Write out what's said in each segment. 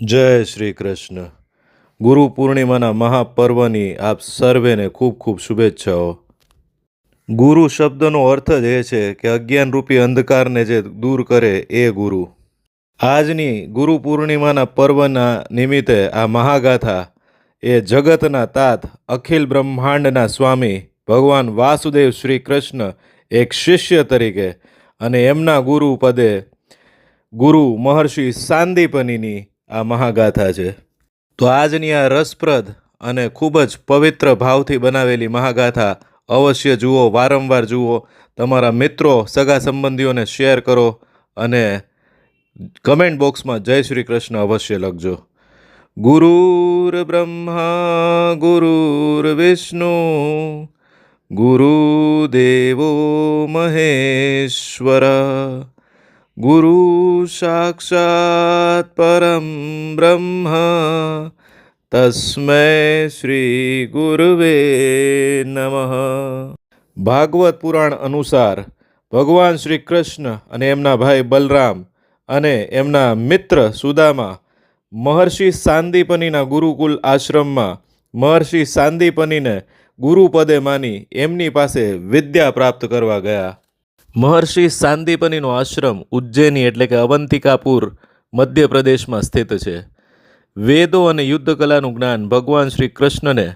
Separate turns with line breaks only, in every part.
જય શ્રી કૃષ્ણ. ગુરુ પૂર્ણિમાના મહાપર્વની આપ સર્વેને ખૂબ ખૂબ શુભેચ્છાઓ. ગુરુ શબ્દનો અર્થ જ એ છે કે અજ્ઞાનરૂપી અંધકારને જે દૂર કરે એ ગુરુ. આજની ગુરુ પૂર્ણિમાના પર્વના નિમિત્તે આ મહાગાથા એ જગતના તાત અખિલ બ્રહ્માંડના સ્વામી ભગવાન વાસુદેવ શ્રી કૃષ્ણ એક શિષ્ય તરીકે અને એમના ગુરુ પદે ગુરુ મહર્ષિ સાંદીપનીની આ મહાગાથા છે. તો આજની આ રસપ્રદ અને ખૂબ જ પવિત્ર ભાવથી બનાવેલી મહાગાથા, અવશ્ય જુઓ, વારંવાર જુઓ. તમારા મિત્રો, સગા સંબંધીઓને શેર કરો અને કમેન્ટ બોક્સમાં જય શ્રી કૃષ્ણ અવશ્ય લખજો. ગુરુર બ્રહ્મા, ગુરુર વિષ્ણુ, ગુરુદેવો મહેશ્વર. ગુરુ સાક્ષાત પરમ બ્રહ્મ તસ્મય શ્રી ગુરુવે નમઃ ભાગવત પુરાણ અનુસાર ભગવાન શ્રી કૃષ્ણ અને એમના ભાઈ બલરામ અને એમના મિત્ર સુદામા મહર્ષિ સાંદીપનીના ગુરુકુલ આશ્રમમાં મહર્ષિ સાંદીપનીને ગુરુપદે માની એમની પાસે વિદ્યા પ્રાપ્ત કરવા ગયા. મહર્ષિ સાંદીપનીનો આશ્રમ ઉજ્જૈની એટલે કે અવંતિકાપુર, મધ્યપ્રદેશમાં સ્થિત છે. વેદો અને યુદ્ધ કલાનું જ્ઞાન ભગવાન શ્રી કૃષ્ણને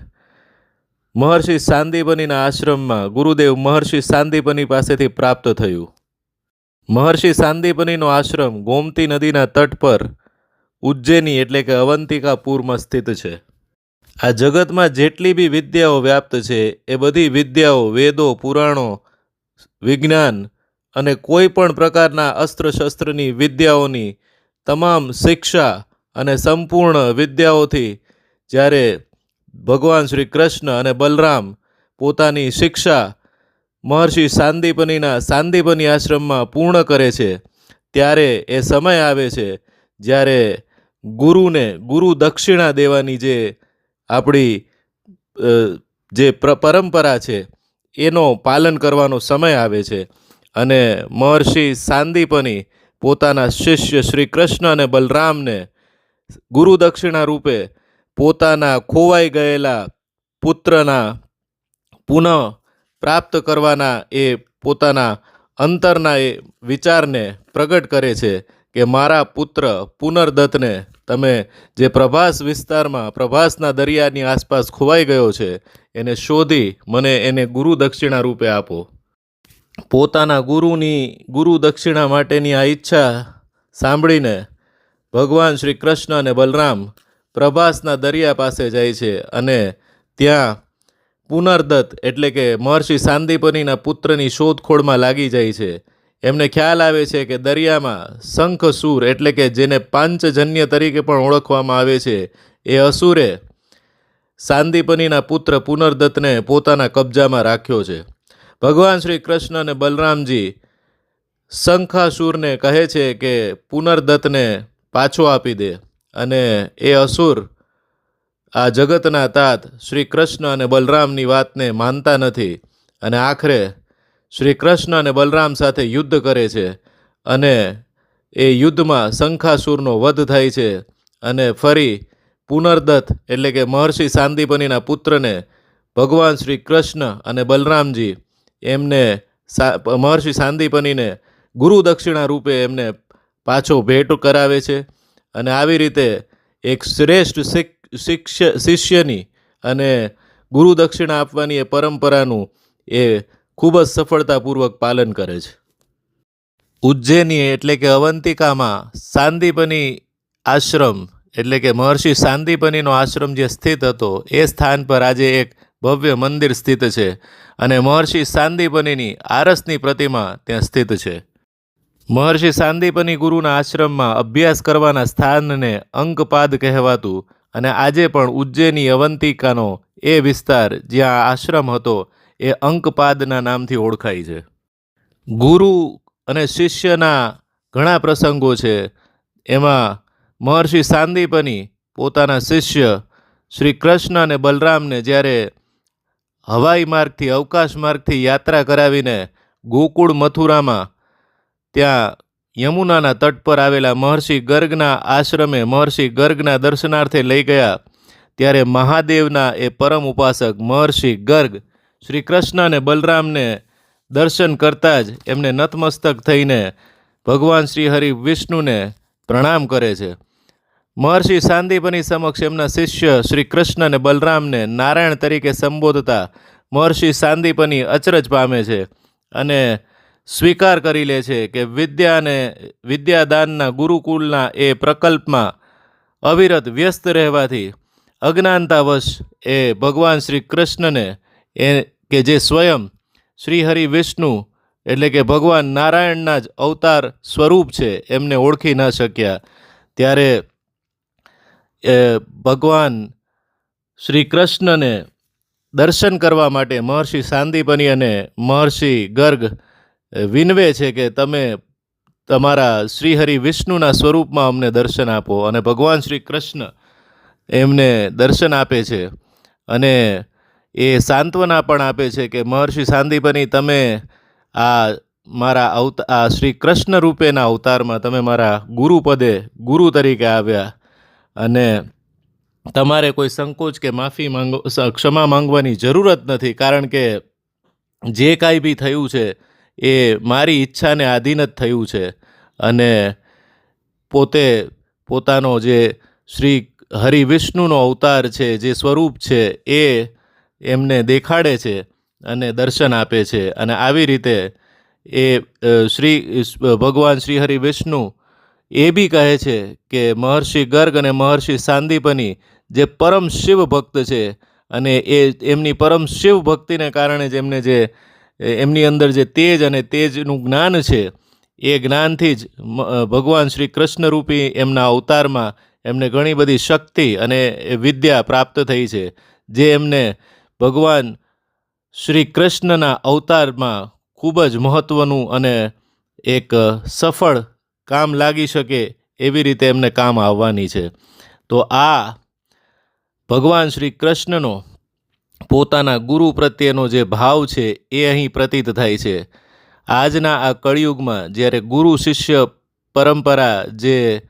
મહર્ષિ સાંદીપનીના આશ્રમમાં ગુરુદેવ મહર્ષિ સાંદીપની પાસેથી પ્રાપ્ત થયું. મહર્ષિ સાંદીપનીનો આશ્રમ ગોમતી નદીના તટ પર ઉજ્જૈની એટલે કે અવંતિકાપુરમાં સ્થિત છે. આ જગતમાં જેટલી બી વિદ્યાઓ વ્યાપ્ત છે, એ બધી વિદ્યાઓ, વેદો, પુરાણો વિજ્ઞાન અને કોઈ પણ પ્રકારના અસ્ત્રશસ્ત્રની વિદ્યાઓની તમામ શિક્ષા અને સંપૂર્ણ વિદ્યાઓથી જ્યારે ભગવાન શ્રી કૃષ્ણ અને બલરામ પોતાની શિક્ષા મહર્ષિ સાંદીપનીના સાંદીપની આશ્રમમાં પૂર્ણ કરે છે, ત્યારે એ સમય આવે છે જ્યારે ગુરુને ગુરુ દક્ષિણા દેવાની જે આપણી જે પરંપરા છે એનો પાલન કરવાનો સમય આવે છે અને મહર્ષિ સાંદીપની પોતાના શિષ્ય શ્રી કૃષ્ણ અને બલરામને ગુરુ દક્ષિણા રૂપે પોતાના ખોવાઈ ગયેલા પુત્રના પુનઃ પ્રાપ્ત કરવાના એ પોતાના અંતરના એ વિચારને પ્રગટ કરે છે. કે મારા પુત્ર પુનર્દત્તને તમે જે પ્રભાસ વિસ્તારમાં, પ્રભાસના દરિયાની આસપાસ ખોવાઈ ગયો છે, એને શોધી મને એને ગુરુ દક્ષિણા રૂપે આપો. પોતાના ગુરુની, ગુરુ દક્ષિણા માટેની આ ઈચ્છા સાંભળીને ભગવાન શ્રી કૃષ્ણ અને બલરામ પ્રભાસના દરિયા પાસે જાય છે અને ત્યાં પુનર્દત્ત એટલે કે મહર્ષિ સાંદીપનીના પુત્રની શોધખોળમાં લાગી જાય છે. એમને ખ્યાલ આવે છે કે દરિયામાં શંખસૂર એટલે કે જેને પાંચજન્ય તરીકે પણ ઓળખવામાં આવે છે, એ અસુરે સાંદીપનીના પુત્ર પુનર્દત્તને પોતાના કબજામાં રાખ્યો છે. ભગવાન શ્રી કૃષ્ણ અને બલરામજી શંખાસુરને કહે છે કે પુનર્દત્તને પાછો આપી દે અને એ અસુર આ જગતના તાત શ્રી કૃષ્ણ અને બલરામની વાતને માનતા નથી અને આખરે શ્રી કૃષ્ણ અને બલરામ સાથે યુદ્ધ કરે છે અને એ યુદ્ધમાં શંખાસુરનો વધ થાય છે અને ફરી પુનર્દત્ત એટલે કે મહર્ષિ સાંદીપનીના પુત્રને ભગવાન શ્રી કૃષ્ણ અને બલરામજી એમને મહર્ષિ સાંદીપનીને ગુરુ દક્ષિણા રૂપે એમને પાછો ભેટ કરાવે છે અને આવી રીતે એક શ્રેષ્ઠ શિષ્યની અને ગુરુ દક્ષિણા આપવાની એ પરંપરાનું એ ખૂબ જ સફળતાપૂર્વક પાલન કરે છે. ઉજ્જૈની એટલે કે અવંતિકામાં સાંદીપની આશ્રમ, એટલે કે મહર્ષિ સાંદીપનીનો આશ્રમ જે સ્થિત હતો, એ સ્થાન પર આજે એક ભવ્ય મંદિર સ્થિત છે અને મહર્ષિ સાંદીપનીની આરસની પ્રતિમા ત્યાં સ્થિત છે. મહર્ષિ સાંદીપની ગુરુના આશ્રમમાં અભ્યાસ કરવાના સ્થાનને અંકપાદ કહેવાતું અને આજે પણ ઉજ્જૈની અવંતિકાનો એ વિસ્તાર જ્યાં આશ્રમ હતો એ અંકપાદના નામથી ઓળખાય છે. ગુરુ અને શિષ્યના ઘણા પ્રસંગો છે. એમાં મહર્ષિ સાંદીપની પોતાના શિષ્ય શ્રી કૃષ્ણ અને બલરામને જ્યારે હવાઈ માર્ગથી, અવકાશ માર્ગથી યાત્રા કરાવીને ગોકુળ મથુરામાં ત્યાં યમુનાના તટ પર આવેલા મહર્ષિ ગર્ગના આશ્રમે મહર્ષિ ગર્ગના દર્શનાર્થે લઈ ગયા, ત્યારે મહાદેવના એ પરમ ઉપાસક મહર્ષિ ગર્ગ શ્રી કૃષ્ણ અને બલરામને દર્શન કરતાં જ એમને નતમસ્તક થઈને ભગવાન શ્રી હરિ વિષ્ણુને પ્રણામ કરે છે. મહર્ષિ સાંદીપની સમક્ષ એમના શિષ્ય શ્રી કૃષ્ણ અને બલરામને નારાયણ તરીકે સંબોધતા મહર્ષિ સાંદીપની અચરજ પામે છે અને સ્વીકાર કરી લે છે કે વિદ્યાને, વિદ્યાદાનના ગુરુકુલના એ પ્રકલ્પમાં અવિરત વ્યસ્ત રહેવાથી અજ્ઞાનતાવશ એ ભગવાન શ્રી કૃષ્ણને એ કે જે સ્વયં શ્રી હરિ વિષ્ણુ એટલે કે ભગવાન નારાયણના જ અવતાર સ્વરૂપ છે, એમને ઓળખી ન શક્યા. ત્યારે એ ભગવાન શ્રી કૃષ્ણને દર્શન કરવા માટે મહર્ષિ સાંદીપની અને મહર્ષિ ગર્ગ વિનવે છે કે તમે તમારા શ્રીહરિ વિષ્ણુના સ્વરૂપમાં અમને દર્શન આપો અને ભગવાન શ્રી કૃષ્ણ એમને દર્શન આપે છે. અને એ સાંત્વના પણ આપે છે કે મહર્ષિ સાંદીપની તમે આ મારા અવત, આ શ્રી કૃષ્ણ રૂપેના અવતારમાં તમે મારા ગુરુ પદે ગુરુ તરીકે આવ્યા અને તમારે કોઈ સંકોચ કે માફી માંગો ક્ષમા માંગવાની જરૂરત નથી કારણ કે જે કાંઈ બી થયું છે એ મારી ઈચ્છાને આધીન જ થયું છે અને પોતે પોતાનો જે શ્રી હરિ વિષ્ણુનો અવતાર છે, જે સ્વરૂપ છે એ એમને દેખાડે છે અને દર્શન આપે છે. અને આવી રીતે એ શ્રી ભગવાન શ્રી હરિ વિષ્ણુ એ બી કહે છે કે મહર્ષિ ગર્ગ અને મહર્ષિ સાંદીપની જે પરમ શિવ ભક્ત છે અને એ એમની પરમ શિવ ભક્તિને કારણે જેમને જે એમની અંદર જે તેજ અને તેજનું જ્ઞાન છે, એ જ્ઞાનથી જ ભગવાન શ્રી કૃષ્ણરૂપી એમના અવતારમાં એમને ઘણી બધી શક્તિ અને વિદ્યા પ્રાપ્ત થઈ છે. જે એમને ભગવાન શ્રી કૃષ્ણના અવતારમાં ખૂબ જ મહત્ત્વનું અને એક સફળ કામ લાગી શકે એવી રીતે એમને કામ આવવાની છે. તો આ ભગવાન શ્રી કૃષ્ણનો પોતાના ગુરુ પ્રત્યેનો જે ભાવ છે એ અહીં પ્રતીત થાય છે. આજના આ કળિયુગમાં જ્યારે ગુરુ શિષ્ય પરંપરા જે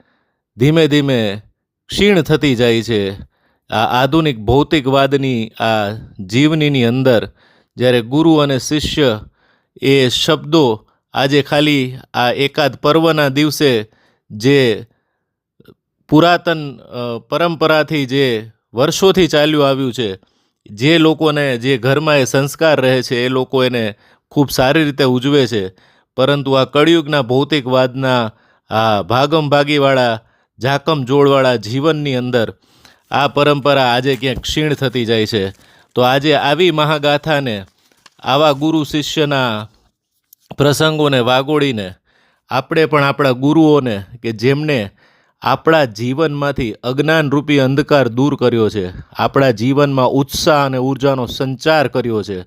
ધીમે ધીમે ક્ષીણ થતી જાય છે આ આધુનિક ભૌતિકવાદની આ જીવનીની અંદર જ્યારે ગુરુ અને શિષ્ય એ શબ્દો આજે ખાલી આ એકાદ પર્વના દિવસે જે પુરાતન પરંપરાથી જે વર્ષોથી ચાલ્યું આવ્યું છે, જે લોકોને જે ઘરમાં એ સંસ્કાર રહે છે, એ લોકો એને ખૂબ સારી રીતે ઉજવે છે. પરંતુ આ કળિયુગના ભૌતિકવાદના આ ભાગમ ભાગીવાળા ઝાકમ જોડવાળા જીવનની અંદર આ પરંપરા આજે ક્યાંક ક્ષીણ થતી જાય છે. તો આજે આવી મહાગાથાને, આવા ગુરુ શિષ્યના પ્રસંગોને વાગોળીને, આપણે પણ આપણા ગુરુઓને કે જેમણે આપણા જીવનમાંથી અજ્ઞાનરૂપી અંધકાર દૂર કર્યો છે, આપણા જીવનમાં ઉત્સાહ અને ઉર્જાનો સંચાર કર્યો છે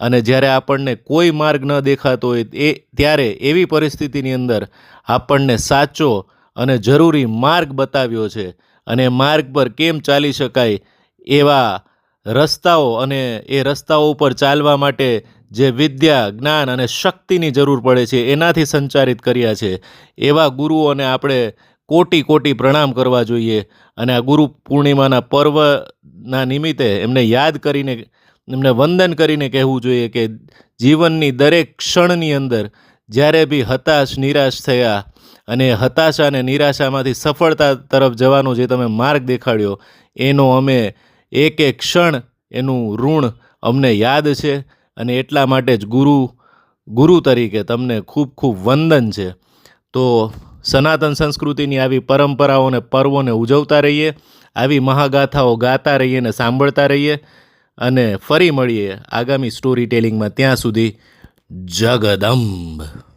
અને જ્યારે આપણને કોઈ માર્ગ ન દેખાતો હોય, એ ત્યારે એવી પરિસ્થિતિની અંદર આપણને સાચો અને જરૂરી માર્ગ બતાવ્યો છે. અને માર્ગ પર કેમ ચાલી શકાય એવા રસ્તાઓ અને એ રસ્તાઓ ઉપર ચાલવા માટે જે વિદ્યા, જ્ઞાન અને શક્તિની જરૂર પડે છે, એનાથી સંચારિત કર્યા છે. એવા ગુરુઓને આપણે કોટી કોટી પ્રણામ કરવા જોઈએ અને આ ગુરુ પૂર્ણિમાના પર્વના નિમિત્તે એમને યાદ કરીને, એમને વંદન કરીને કહેવું જોઈએ કે જીવનની દરેક ક્ષણની અંદર જ્યારે બી હતાશ, નિરાશ થયા અને હતાશા અને નિરાશામાંથી સફળતા તરફ જવાનો જે તમે માર્ગ દેખાડ્યો, એનો અમે એક એક ક્ષણ એનું ઋણ અમને યાદ છે અને એટલા માટે જ ગુરુ ગુરુ તરીકે તમને ખૂબ ખૂબ વંદન છે. તો સનાતન સંસ્કૃતિની આવી પરંપરાઓને પર્વોને ઉજવતા રહીએ, આવી મહાગાથાઓ ગાતા રહીએ અને સાંભળતા રહીએ અને ફરી મળીએ આગામી સ્ટોરી ટેલિંગમાં ત્યાં સુધી જગદંબ.